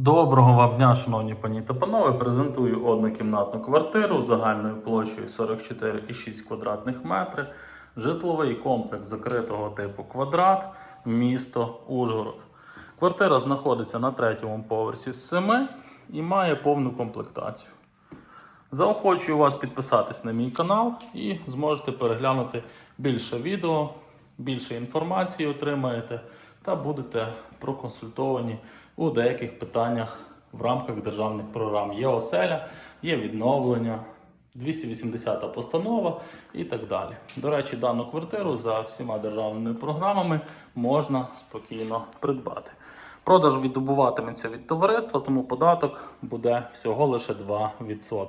Доброго вам дня, шановні пані та панове. Презентую однокімнатну квартиру загальною площею 44,6 квадратних метрів. Житловий комплекс закритого типу квадрат, місто Ужгород. Квартира знаходиться на третьому поверсі з 7 і має повну комплектацію. Заохочую вас підписатись на мій канал і зможете переглянути більше відео, більше інформації отримаєте та будете проконсультовані у деяких питаннях в рамках державних програм. Є оселя, є відновлення, 280 постанова і так далі. До речі, дану квартиру за всіма державними програмами можна спокійно придбати. Продаж відбуватиметься від товариства, тому податок буде всього лише 2%.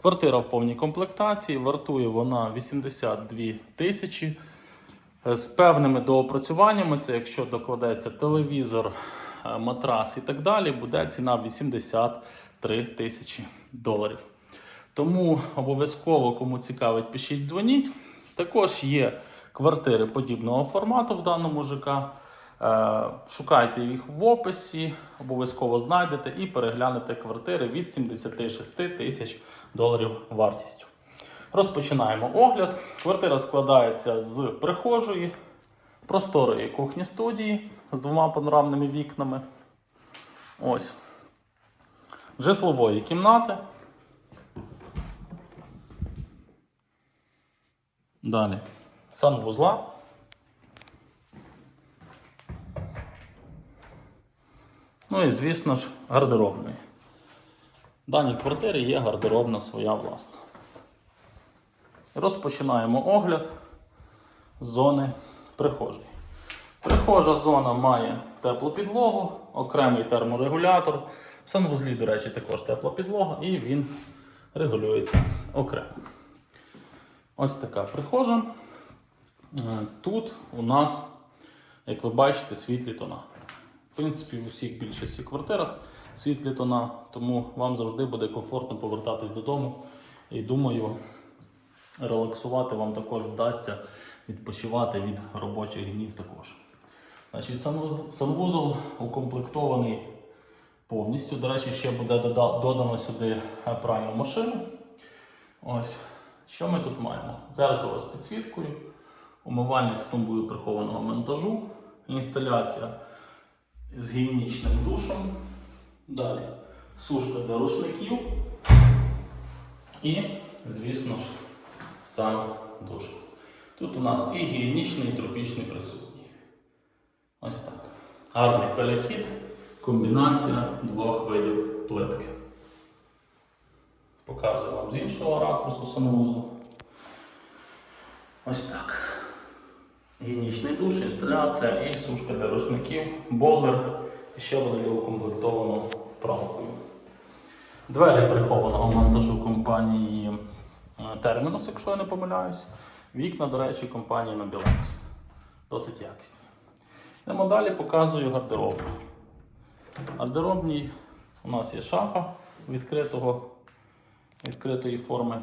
Квартира в повній комплектації, вартує вона 82 тисячі. З певними доопрацюваннями, це якщо докладеться телевізор, матрас і так далі, буде ціна 83 тисячі доларів. Тому обов'язково, кому цікавить, пишіть, дзвоніть. Також є квартири подібного формату в даному ЖК. Е, Шукайте їх в описі, обов'язково знайдете і переглянете квартири від 76 тисяч доларів вартістю. Розпочинаємо огляд. Квартира складається з прихожої, просторої кухні студії з двома панорамними вікнами. Ось. Житлової кімнати. Далі. Санвузла. Ну і, звісно ж, гардеробної. В даній квартирі є гардеробна своя власна. Розпочинаємо огляд з зони прихожої. Прихожа зона має теплу підлогу, окремий терморегулятор. В санвузлі, до речі, також тепла підлога, і він регулюється окремо. Ось така прихожа. Е, Тут у нас, як ви бачите, світлі тона. В принципі, в усіх більшості квартирах світлі тона, тому вам завжди буде комфортно повертатись додому. І думаю, релаксувати вам також вдасться, відпочивати від робочих днів також. Значить, санвузол укомплектований повністю. До речі, ще буде додано сюди е, пральну машину. Ось, що ми тут маємо? Зеркало з підсвіткою, умивальник з тумбою прихованого монтажу, інсталяція з гігієнічним душем. Далі сушка для рушників. І, звісно ж, сам душ. Тут у нас і гігієнічний, і тропічний присутній. Ось так. Гарний перехід, комбінація двох видів плитки. Показую вам з іншого ракурсу санвузлу. Ось так. Гігієнічний душ, інсталяція і сушка для рушників, бойлер і ще буде доукомплектовано правкою. Двері прихованого монтажу компанії Terminus, якщо я не помиляюсь. Вікна, до речі, компанії Nobilex. Досить якісні. Йдемо далі, показую гардеробну. В гардеробній у нас є шафа відкритого, відкритої форми.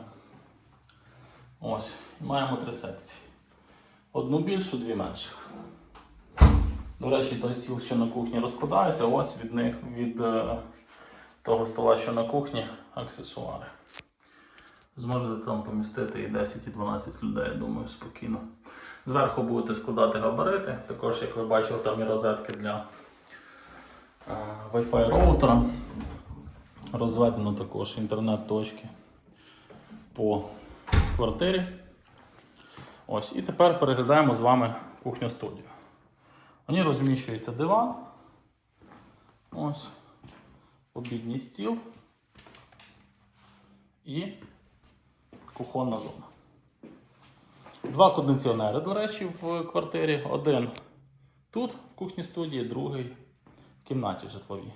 Ось, маємо три секції. Одну більшу, дві менших. До речі, той стіл, що на кухні розкладається, ось від них від е, того стола, що на кухні, аксесуари. Зможете там помістити і 10, і 12 людей, я думаю, спокійно. Зверху будете складати габарити. Також, як ви бачили, там і розетки для е, Wi-Fi роутера. Розведено також інтернет-точки по квартирі. Ось, і тепер переглядаємо з вами кухню студію. В ній розміщується диван. Ось. Обідній стіл і кухонна зона. Два кондиціонери, до речі, в квартирі. Один тут, в кухні студії, другий в кімнаті житловій.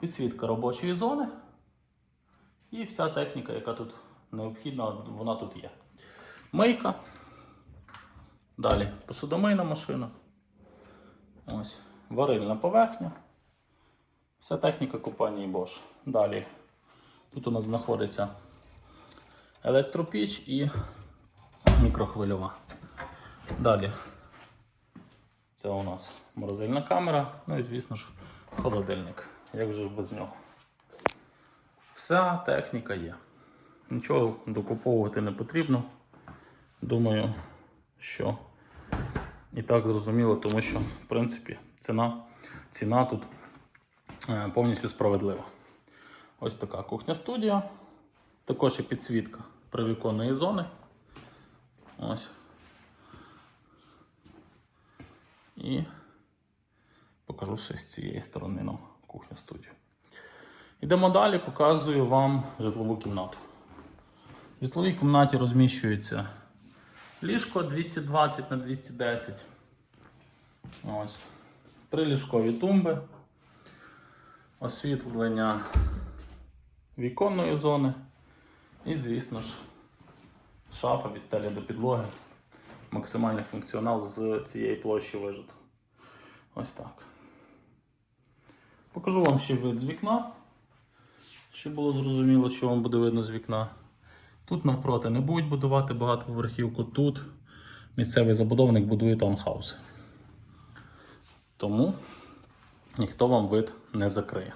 Підсвітка робочої зони. І вся техніка, яка тут необхідна, вона тут є. Мийка. Далі посудомийна машина. Ось. Варильна поверхня. Вся техніка компанії Bosch. Далі. Тут у нас знаходиться електропіч і мікрохвильова. Далі. Це у нас морозильна камера. Ну і звісно ж холодильник. Як же без нього? Вся техніка є. Нічого докуповувати не потрібно. Думаю, що і так зрозуміло, тому що, в принципі, ціна, ціна тут е, повністю справедлива. Ось така кухня студія. Також і підсвітка привіконної зони. Ось. І покажу ще з цієї сторони на кухню студію. Йдемо далі, показую вам житлову кімнату. В житловій кімнаті розміщується ліжко 220 на 210. Ось. Приліжкові тумби, освітлення віконної зони. І, звісно ж, шафа від стелі до підлоги. Максимальний функціонал з цієї площі вижито. Ось так. Покажу вам ще вид з вікна, щоб було зрозуміло, що вам буде видно з вікна. Тут навпроти не будуть будувати багатоповерхівку, тут місцевий забудовник будує таунхауси. Тому ніхто вам вид не закриє.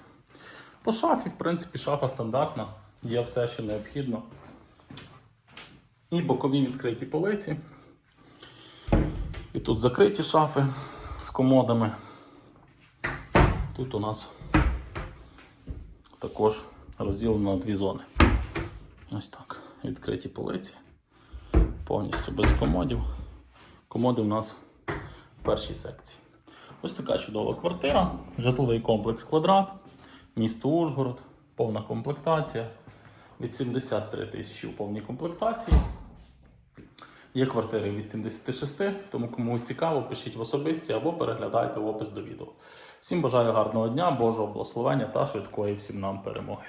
По шафі, в принципі, шафа стандартна, є все, що необхідно. І бокові відкриті полиці. І тут закриті шафи з комодами. Тут у нас також розділено на дві зони. Ось так. Відкриті полиці. Повністю без комодів. Комоди у нас в першій секції. Ось така чудова квартира, житловий комплекс квадрат, місто Ужгород, повна комплектація. Від 73 тисячі у повній комплектації. Є квартири від 76, тому кому цікаво, пишіть в особисті або переглядайте в опис до відео. Всім бажаю гарного дня, Божого благословення та швидкої всім нам перемоги.